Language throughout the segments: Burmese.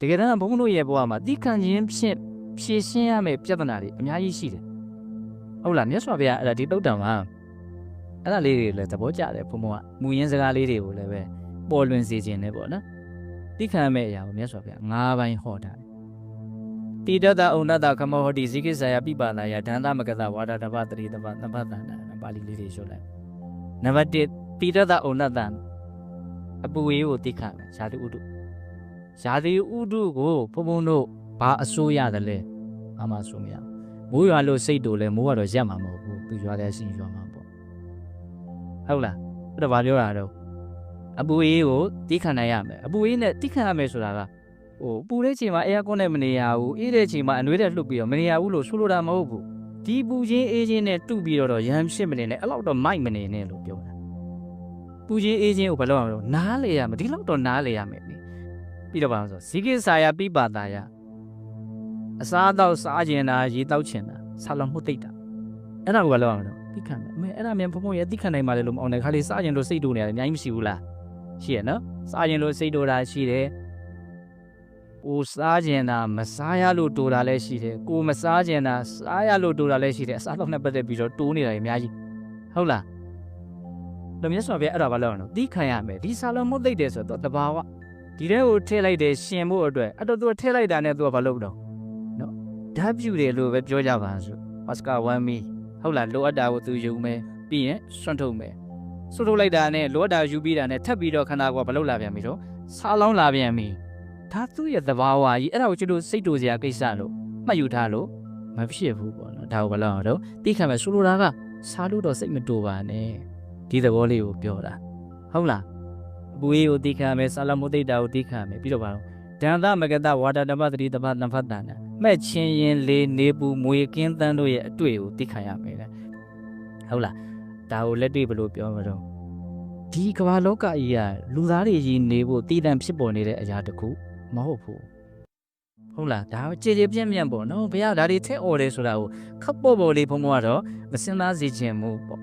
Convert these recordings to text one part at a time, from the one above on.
တကယ်တမ်းဘုန်းဘုန်းတို့ရဲ့ဘဝမှာတိခံခြင်းဖြင့်ဖြေရှင်းရမယ့်ပြဿနာတွေအများကြီးရှိတယ်ဟုတ်လားမြတ်စွာဘုရားအဲ့ဒါဒီတုတ်တံမှာအဲ့ဒါလေးတွေလည်းသဘောကျတယ်ဘုံဘုံကမူရင်းစကားလေးတွေကိုလည်းပဲပေါ်လွင်စေခြင်းနဲ့ပေါ့နော်တိခံရမယ့်အရာကိုမြတ်စွာဘုရား၅ဘိုင်းဟောတာတိတတဥဏတခမောဟတိဇိကိဆာယပိပါဏာယဒန္တမကတဝါဒတပတရိတပနပတန္တပါဠိလေးတွေရှုလိုက်နံပါတ်1တိတတဥဏတအပူဝေးကိုတိခံမယ်ဇာတိဥတု ဇာတိဥတုကိုဘုံဘုံတို့ဘာအစိုးရတယ်လဲအမှဆိုမရမိုးရွာလို့စိတ်တူလဲမိုးကတော့ရက်မှာမဟုတ်ဘူးသူရွာတဲ့အရှင်ရွာမှာပေါ့ဟုတ်လားအဲ့တော့ဘာပြောတာတော့အပူအေးကိုတိခံနိုင်ရမယ်အပူအေးနဲ့တိခံရမယ်ဆိုတာကဟိုပူတဲ့ချိန်မှာအဲကွန်းနဲ့မနေရဘူးအေးတဲ့ချိန်မှာအနှွေးတဲ့လှုပ်ပြီးတော့မနေရဘူးလို့ဆိုလိုတာမဟုတ်ဘူးဒီပူချင်းအေးချင်းနဲ့တူပြီးတော့ရမ်းဖြစ်မနေနဲ့အဲ့လောက်တော့မိုက်မနေနဲ့လို့ပြောတာပူချင်းအေးချင်းကိုဘယ်လိုအောင်လို့နားလေရမယ်ဒီလောက်တော့နားလေရမယ် ပြီးတော့ပါဆိုဇိကိစာယပိပါတာယအစားတော့စားကျင်တာရေတောက်ချင်တာဆာလမှုသိတာအဲ့ဒါကိုဘယ်လိုအောင်လို့သိခံမယ်အမေအဲ့ဒါမြန်ဖုံဖုံရဲ့သိခံနိုင်ပါလေလို့မအောင်တဲ့ခါလေးစားကျင်လို့စိတ်တူနေရတယ်အများကြီးမရှိဘူးလားရှိရနော်စားကျင်လို့စိတ်တူတာရှိတယ်ကိုစားကျင်တာမစားရလို့တူတာလည်းရှိတယ်ကိုမစားကျင်တာစားရလို့တူတာလည်းရှိတယ်အစားတော့နဲ့ပတ်သက်ပြီးတော့တိုးနေတာအများကြီးဟုတ်လားလူမျိုးဆိုပြအဲ့ဒါဘာလို့အောင်လို့သိခံရမယ်ဒီဆာလမှုသိတယ်ဆိုတော့တဘာဝ ဒီထဲကိုထည့်လိုက်တယ်ရှင်ဖို့အတွက်အဲ့တော့သူထည့်လိုက်တာနဲ့သူကဘာလုပ်တော့နော်ဓာတ်ပြူတယ်လို့ပဲပြောကြပါစို့အော်စကာဝမ်မီဟုတ်လားလိုအပ်တာကိုသူယူမယ်ပြီးရင်ဆွန့်ထုတ်မယ်ဆွန့်ထုတ်လိုက်တာနဲ့လိုအပ်တာယူပြီးတာနဲ့ထပ်ပြီးတော့ခန္ဓာကိုယ်ကဘာလုပ်လာပြန်ပြီတော့ဆာလောင်းလာပြန်ပြီဒါသူ့ရဲ့သဘာဝကြီးအဲ့ဒါကိုကျလို့စိတ်တူစရာကိစ္စလို့မှတ်ယူထားလို့မဖြစ်ဘူးပေါ့နော်ဒါကိုဘယ်လောက်အောင်တော့သိခံမယ်ဆိုလိုတာကစားလို့တော့စိတ်မတူပါနဲ့ဒီသဘောလေးကိုပြောတာဟုတ်လား အပူအေးကိုသိခံမယ်ဆာလမုသိတာကိုသိခံမယ်ပြီးတော့ပါတော့ဒန္တမကတဝါဒတပတတိတပနဖတ်တနာမဲ့ချင်းရင်လေးနေပူမွေကင်းတန်းတို့ရဲ့အတွေ့ကိုသိခံရမယ်လေဟုတ်လားဒါကိုလက်တွေ့ဘယ်လိုပြောမလို့ဒီကမ္ဘာလောကကြီးကလူသားတွေကြီးနေဖို့တည်တံဖြစ်ပေါ်နေတဲ့အရာတစ်ခုမဟုတ်ဘူးဟုတ်လားဒါကြည်ကြည်ပြန့်ပြန့်ပေါ့နော်ဘုရားဒါတွေထက်អော်တယ်ဆိုတာကိုခပ်ပေါ်ပေါ်လေးဘုံဘုံကတော့မစင်သားစေခြင်းမှုပေါ့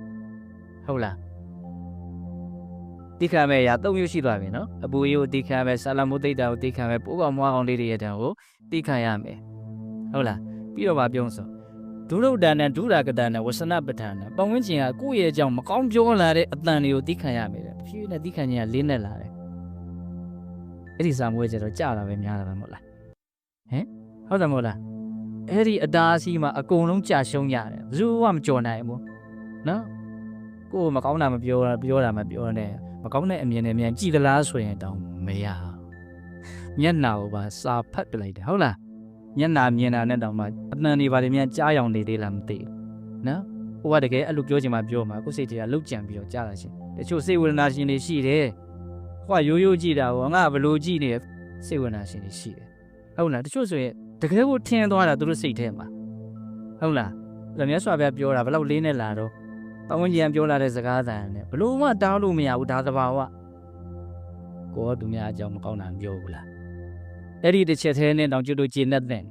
ဟုတ်လား တိခါမဲ့ရာ၃မျိုးရှိသွားပြီနော်အပူရိုးတိခါမဲ့ဆာလမုသိတာကိုတိခါမဲ့ပိုးကောင်မွားအောင်လေးတွေရဲ့တံကိုတိခါရမယ်ဟုတ်လားပြီးတော့ဗာပြုံးဆိုဒုရုဒ္ဒနဲ့ဒုရာကတနဲ့ဝဆနပဋ္ဌာန်နဲ့ပတ်ဝန်းကျင်ကကိုယ့်ရဲ့အကြောင်းမကောင်းပြောလာတဲ့အတန်တွေကိုတိခါရမယ်တဲ့ဖြည်းနဲ့တိခါခြင်းကလေးနဲ့လာတယ်အဲ့ဒီစာမွေးကျတော့ကြာတာပဲများတာပဲမဟုတ်လားဟမ်ဟုတ်တယ်မဟုတ်လားအဲ့ဒီအတားအဆီးမှာအကုန်လုံးကြာရှုံးရတယ်ဘယ်သူမှမကြော်နိုင်ဘူးနော်ကိုယ်မကောင်းတာမပြောတာပြောတာမပြောနဲ့မ ကောင်းတဲ့အမြင်နဲ့မြန်ကြည်သလားဆိုရင်တောင်းမရမျက်နှာကိုပါစာဖတ်ပြလိုက်တယ်ဟုတ်လားမျက်နှာမြင်တာနဲ့တောင်မှအတန်တွေပါလေမြန်ကြားရောင်နေသေးလားမသိဘူးနော်ဟိုကတကယ်အဲ့လိုပြောချင်မှပြောမှာကိုယ်စိတ်တွေကလှုပ်ကြံပြီးတော့ကြားလာရှင်တချို့စိတ်ဝေဒနာရှင်တွေရှိတယ်ဟိုကရိုးရိုးကြည့်တာဟောငါဘလို့ကြည့်နေစိတ်ဝေဒနာရှင်တွေရှိတယ်ဟုတ်လားတချို့ဆိုရင်တကယ်ကိုထင်သွားတာသူတို့စိတ်ထဲမှာဟုတ်လားအဲ့မြတ်စွာဘုရားပြောတာဘယ်လောက်လေးနဲ့လာတော့ ပတ်ဝန်းကျင်ပြောလာတဲ့စကားသံနဲ့ဘလို့မှတောင်းလို့မရဘူးဒါသဘာဝကိုကသူများအကြောင်းမကောင်းတာမပြောဘူးလားအဲ့ဒီတစ်ချက်သေးနဲ့တောင်ကျွတ်တို့ကျေနပ်တဲ့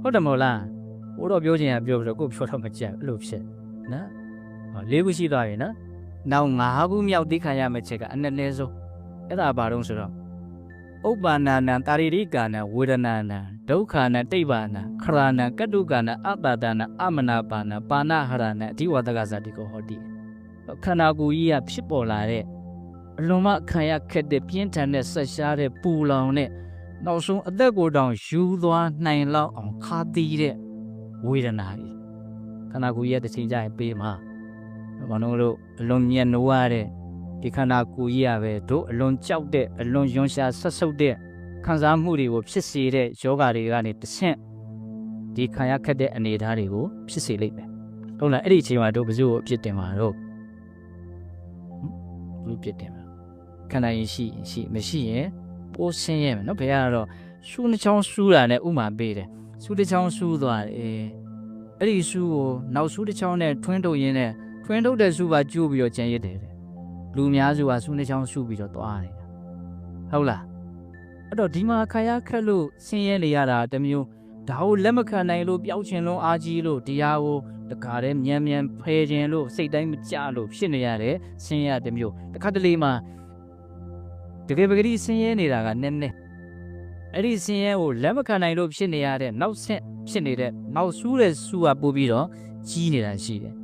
ဟုတ်တယ်မဟုတ်လားဘိုးတော်ပြောချင်ရပြောပြီးတော့ကိုပြောတော့မကြက်အဲ့လိုဖြစ်နော်ဟောလေးခုရှိသွားပြီနော်နောက်၅ခုမြောက်သိခံရမယ့်ချက်ကအနှစ်နည်းဆုံးအဲ့ဒါဘာတော့ဆိုတော့ ဥပ္ပန္နနံတာရိရိကာနံဝေဒနာနံဒုက္ခနံတိဗ္ဗာနံခရဏံကတုကနံအတ္တတနံအမနာပါနံပါဏဟရဏံအဓိဝတကဇတိကိုဟောတိခန္ဓာကိုယ်ကြီးကဖြစ်ပေါ်လာတဲ့အလွန်မှခံရခက်တဲ့ပြင်းထန်တဲ့ဆက်ရှားတဲ့ပူလောင်တဲ့နောက်ဆုံးအသက်ကိုယ်တောင်ယူသွားနိုင်လောက်အောင်ခါတီးတဲ့ဝေဒနာကြီးခန္ဓာကိုယ်ကြီးရဲ့တစ်ချိန်ကျရင်ပေးမှာဘာလို့လို့အလွန်မြတ်နိုးရတဲ့ ဒီခန္ဓာကိုယ်ကြီးရပဲတို့အလွန်ကြောက်တဲ့အလွန်ယွန်ရှာဆက်ဆုပ်တဲ့ခံစားမှုတွေကိုဖြစ်စေတဲ့ယောဂတွေကနေတဆင့်ဒီခံရခက်တဲ့အနေအထားတွေကိုဖြစ်စေလိမ့်မယ်ဟုတ်လားအဲ့ဒီအချိန်မှာတို့ဘယ်သူ့ကိုအပြစ်တင်မှာတော့ဘယ်အပြစ်တင်မှာခန္ဓာရင်ရှိရင်ရှိမရှိရင်ပိုးဆင်းရဲမယ်နော်ဘယ်ကတော့ရှူးနှချောင်းရှူးတာနဲ့ဥမာပေးတယ်ရှူးတစ်ချောင်းရှူးသွားတယ်အဲ့ဒီရှူးကိုနောက်ရှူးတစ်ချောင်းနဲ့ထွင်းထုတ်ရင်းနဲ့ထွင်းထုတ်တဲ့ရှူးပါကျိုးပြီးတော့ကျန်ရစ်တယ်တဲ့ လူအများစုကရှူးနှချောင်းရှူးပြီးတော့သွားတယ်ဟုတ်လားအဲ့တော့ဒီမှာခါရခက်လို့ဆင်းရဲနေရတာတစ်မျိုးဒါကိုလက်မခံနိုင်လို့ပျောက်ချင်လုံးအားကြီးလို့တရားကိုတခါတည်းမြန်မြန်ဖယ်ခြင်းလို့စိတ်တိုင်းမကြလို့ဖြစ်နေရတယ်ဆင်းရဲတစ်မျိုးတစ်ခါတလေမှာတကယ်ပဂတိဆင်းရဲနေတာကနည်းနည်းအဲ့ဒီဆင်းရဲကိုလက်မခံနိုင်လို့ဖြစ်နေရတဲ့နောက်ဆက်ဖြစ်နေတဲ့နောက်ဆူးတဲ့ဆူကပို့ပြီးတော့ကြီးနေတာရှိတယ်